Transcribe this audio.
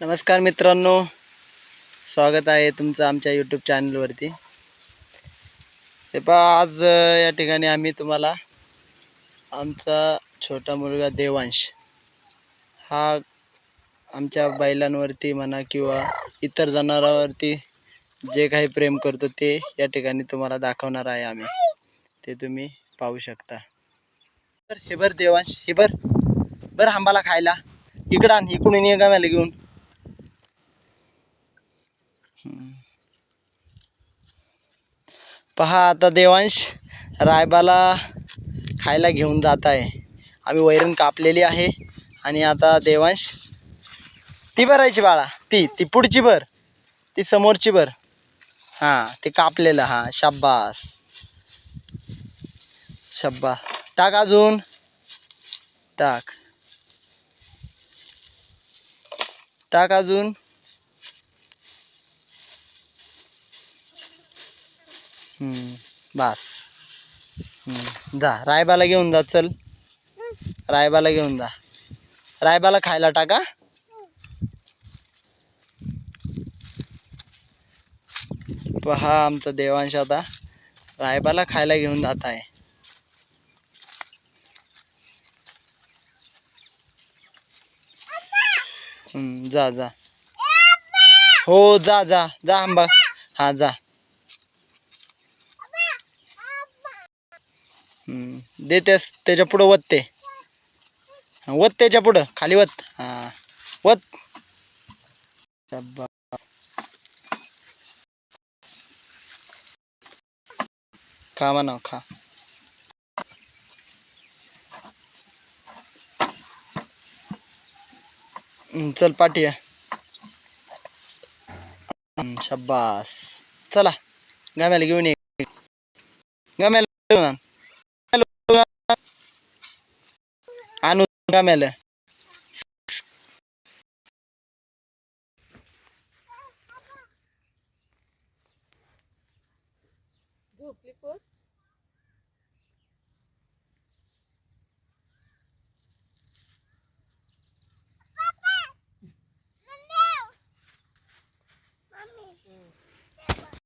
नमस्कार मित्रांनो. स्वागत आहे तुमचं आमच्या यूट्यूब चॅनलवरती हे पहा आज या ठिकाणी आम्ही तुम्हाला आमचा छोटा मुलगा देवांश हा आमच्या बैलांवरती म्हणा किंवा इतर जनावरांवरती जे काही प्रेम करतो ते या ठिकाणी तुम्हाला दाखवणार आहे आम्ही. ते तुम्ही पाहू शकता. बरं हे बर देवांश हे बर. बर आंबाला खायला. इकडं आण इकडून ये गाव्याला घेऊन. पहा आता देवांश रायबाला खायला घेऊन जात आहे. आम्ही वैरण कापलेली आहे आणि आता देवांश ती भरायची बाळा. ती ती पुढची भर. ती समोरची भर. हां ते कापलेलं हां शाब्बास. शब्बा टाक अजून. टाक. टाक अजून. बस. जा रायबाला घेऊन जा चल. रायबाला घेऊन जा. रायबाला खायला टाका. पहा आमचा देवांश आता. रायबाला खायला घेऊन जात आहे. जा जा. हो जा जा. जा आंबा. हा जा. हम्म, त्याच्या पुढं वत ते. वत त्याच्या पुढं खाली वत. हा. वत. खा म्हणा खा. चल पाठी शब्बास शाब्बास चला. गाम्याला घेऊन ये. गाम्याला घेऊन आण. आणू गाम्याला झोपली पोत